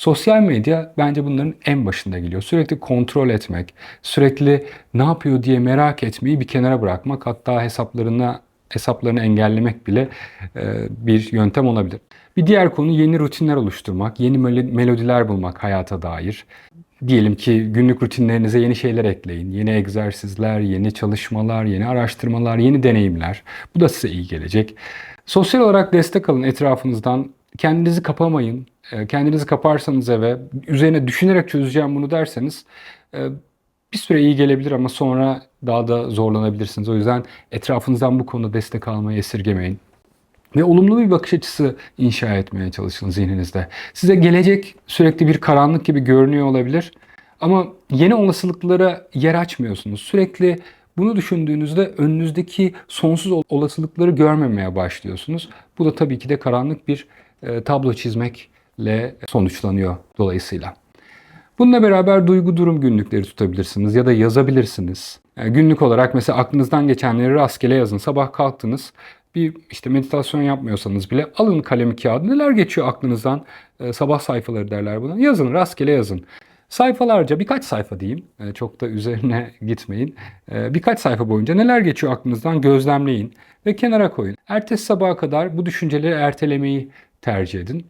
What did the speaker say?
Sosyal medya bence bunların en başında geliyor. Sürekli kontrol etmek, sürekli ne yapıyor diye merak etmeyi bir kenara bırakmak, hatta hesaplarına hesaplarını engellemek bile e, bir yöntem olabilir. Bir diğer konu yeni rutinler oluşturmak, yeni melo- melodiler bulmak hayata dair. Diyelim ki günlük rutinlerinize yeni şeyler ekleyin. Yeni egzersizler, yeni çalışmalar, yeni araştırmalar, yeni deneyimler. Bu da size iyi gelecek. Sosyal olarak destek alın etrafınızdan. Kendinizi kapamayın. Ee, Kendinizi kaparsanız eve, üzerine düşünerek çözeceğim bunu derseniz e, bir süre iyi gelebilir ama sonra daha da zorlanabilirsiniz. O yüzden etrafınızdan bu konuda destek almayı esirgemeyin. Ve olumlu bir bakış açısı inşa etmeye çalışın zihninizde. Size gelecek sürekli bir karanlık gibi görünüyor olabilir. Ama yeni olasılıklara yer açmıyorsunuz. Sürekli bunu düşündüğünüzde önünüzdeki sonsuz ol- olasılıkları görmemeye başlıyorsunuz. Bu da tabii ki de karanlık bir e, tablo çizmekle sonuçlanıyor dolayısıyla. Bununla beraber duygu durum günlükleri tutabilirsiniz ya da yazabilirsiniz. Yani günlük olarak mesela aklınızdan geçenleri rastgele yazın. Sabah kalktınız bir işte meditasyon yapmıyorsanız bile alın kalemi kağıdı. Neler geçiyor aklınızdan? Ee, sabah sayfaları derler buna. Yazın rastgele yazın. Sayfalarca birkaç sayfa diyeyim. Ee, çok da üzerine gitmeyin. Ee, birkaç sayfa boyunca neler geçiyor aklınızdan gözlemleyin ve kenara koyun. Ertesi sabaha kadar bu düşünceleri ertelemeyi tercih edin.